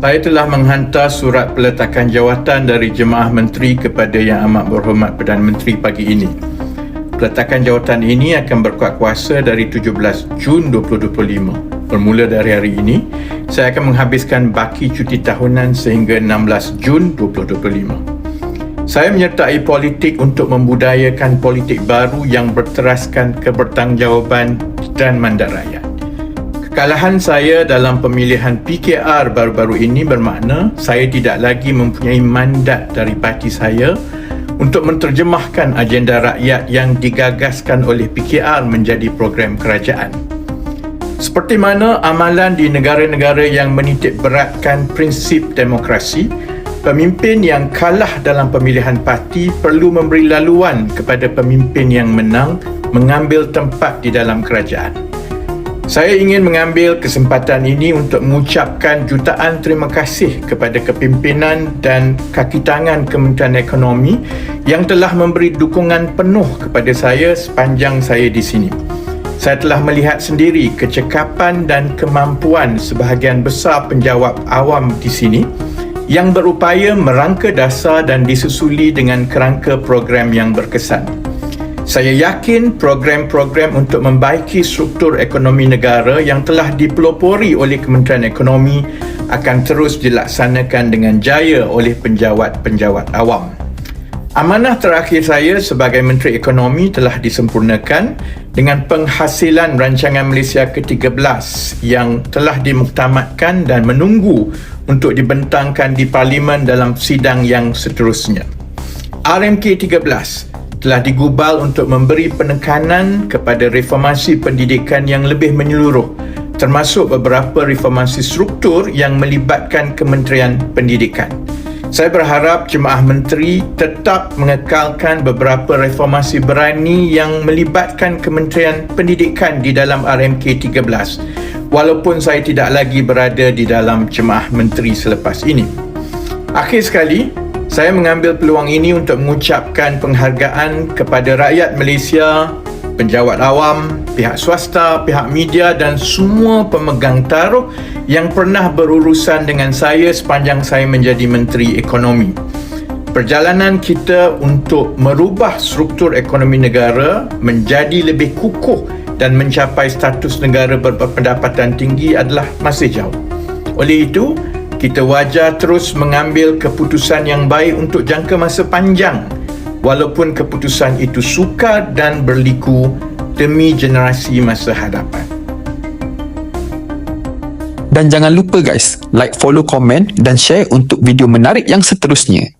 Saya telah menghantar surat peletakan jawatan dari Jemaah Menteri kepada Yang Amat Berhormat Perdana Menteri pagi ini. Peletakan jawatan ini akan berkuat kuasa dari 17 Jun 2025. Bermula dari hari ini, saya akan menghabiskan baki cuti tahunan sehingga 16 Jun 2025. Saya menyertai politik untuk membudayakan politik baru yang berteraskan kebertanggungjawaban dan mandat rakyat. Kekalahan saya dalam pemilihan PKR baru-baru ini bermakna saya tidak lagi mempunyai mandat dari parti saya untuk menterjemahkan agenda rakyat yang digagaskan oleh PKR menjadi program kerajaan. Seperti mana amalan di negara-negara yang menitik beratkan prinsip demokrasi, pemimpin yang kalah dalam pemilihan parti perlu memberi laluan kepada pemimpin yang menang mengambil tempat di dalam kerajaan. Saya ingin mengambil kesempatan ini untuk mengucapkan jutaan terima kasih kepada kepimpinan dan kaki tangan Kementerian Ekonomi yang telah memberi dukungan penuh kepada saya sepanjang saya di sini. Saya telah melihat sendiri kecekapan dan kemampuan sebahagian besar penjawat awam di sini yang berupaya merangka dasar dan disusuli dengan kerangka program yang berkesan. Saya yakin program-program untuk membaiki struktur ekonomi negara yang telah dipelopori oleh Kementerian Ekonomi akan terus dilaksanakan dengan jaya oleh penjawat-penjawat awam. Amanah terakhir saya sebagai Menteri Ekonomi telah disempurnakan dengan penghasilan rancangan Malaysia ke-13 yang telah dimuktamadkan dan menunggu untuk dibentangkan di Parlimen dalam sidang yang seterusnya. RMK 13 telah digubal untuk memberi penekanan kepada reformasi pendidikan yang lebih menyeluruh termasuk beberapa reformasi struktur yang melibatkan Kementerian Pendidikan. Saya berharap jemaah menteri tetap mengekalkan beberapa reformasi berani yang melibatkan Kementerian Pendidikan di dalam RMK 13 walaupun saya tidak lagi berada di dalam jemaah menteri selepas ini. Akhir sekali, saya mengambil peluang ini untuk mengucapkan penghargaan kepada rakyat Malaysia, penjawat awam, pihak swasta, pihak media dan semua pemegang taruh yang pernah berurusan dengan saya sepanjang saya menjadi Menteri Ekonomi. Perjalanan kita untuk merubah struktur ekonomi negara menjadi lebih kukuh dan mencapai status negara berpendapatan tinggi adalah masih jauh. Oleh itu, kita wajar terus mengambil keputusan yang baik untuk jangka masa panjang walaupun keputusan itu sukar dan berliku demi generasi masa hadapan. Dan jangan lupa guys, like, follow, komen dan share untuk video menarik yang seterusnya.